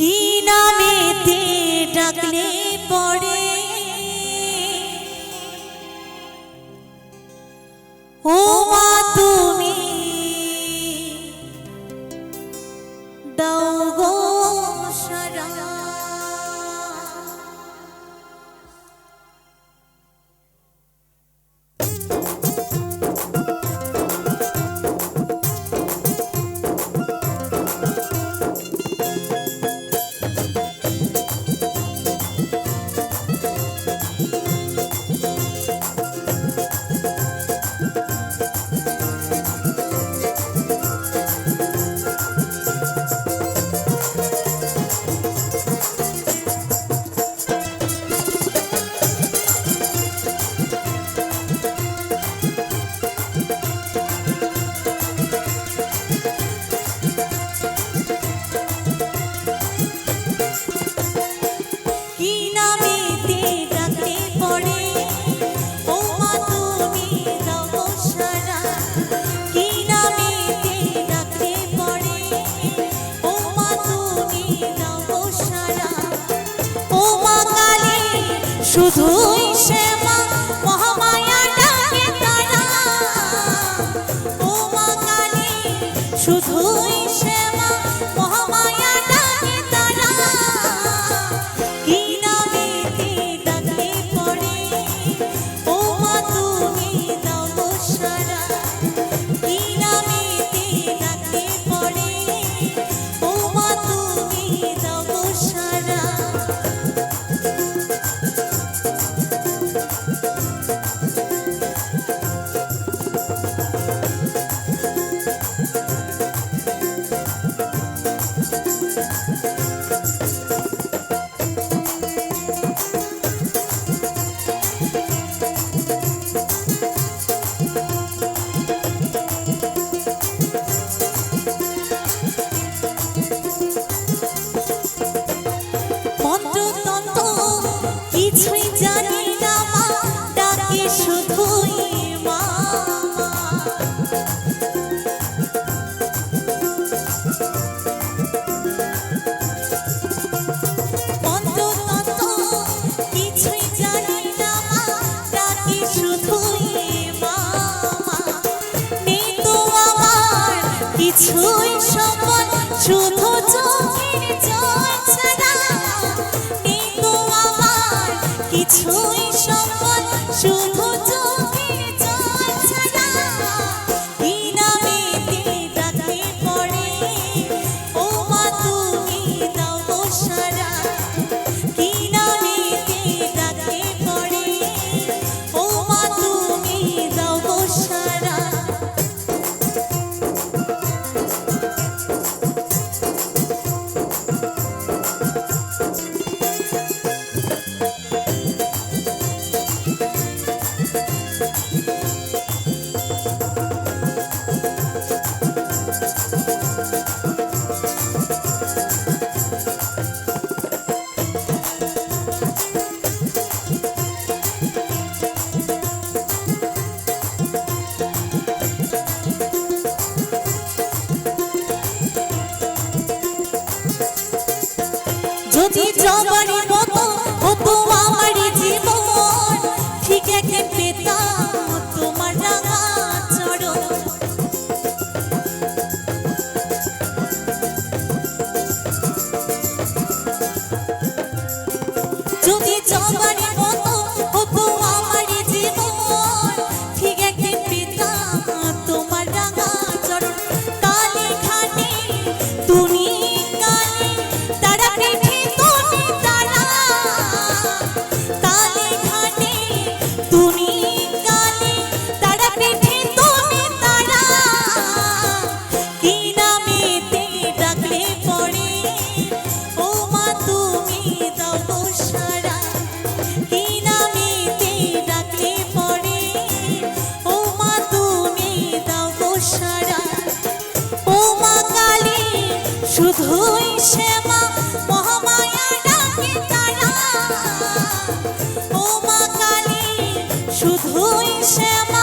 কি নামে তে ডাকলে পড়ে? ও মা তুমি দাও গো সারা। 殊途一线。কিছু Giovanni শুধুই শ্যামা